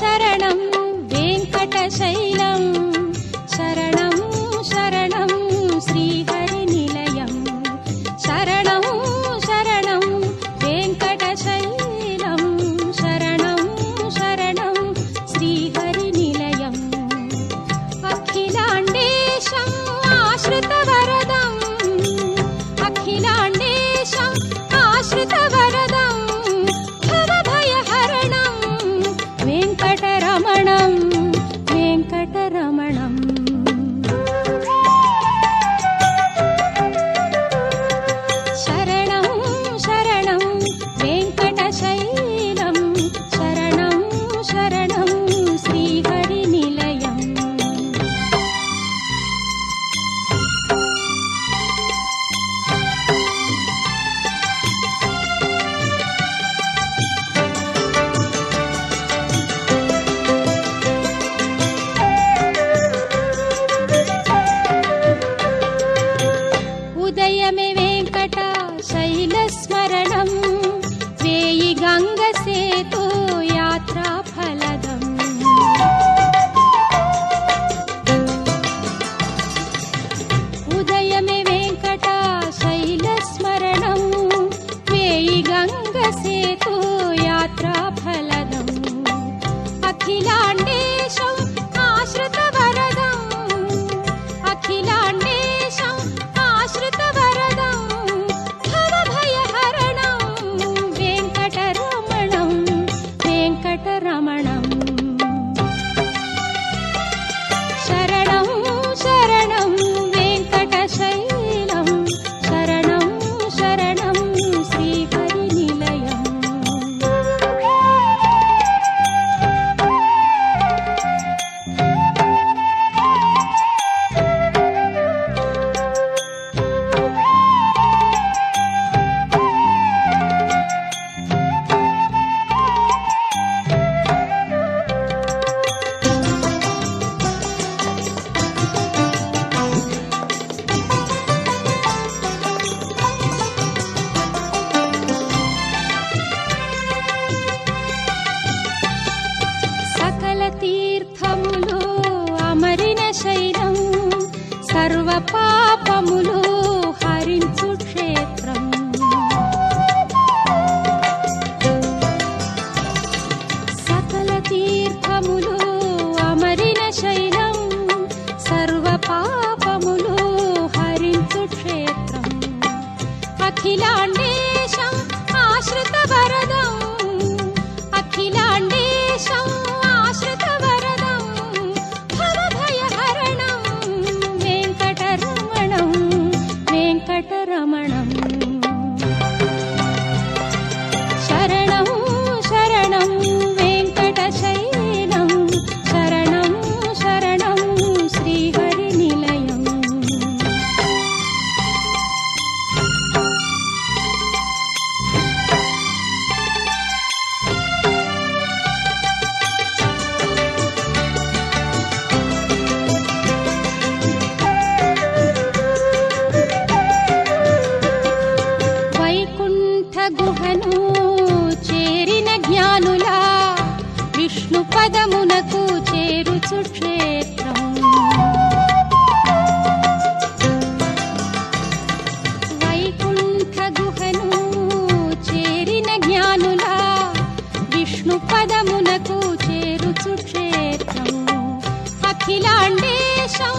శరణం వెంకట శైలం శరణం శరణం శ్రీహరి నిలయం. శరణం శరణం వెంకట శైలం శరణం శరణం శ్రీహరి నిలయం. అఖిలాండేశం ఆశ్రతవ va pas. విష్ణు పదమునకు చేరుచు క్షేత్రం. వైకుంఠ గుహను చేరిన జ్ఞానుల విష్ణు పదమునకు చేరుచు క్షేత్రం అఖిలాండేశం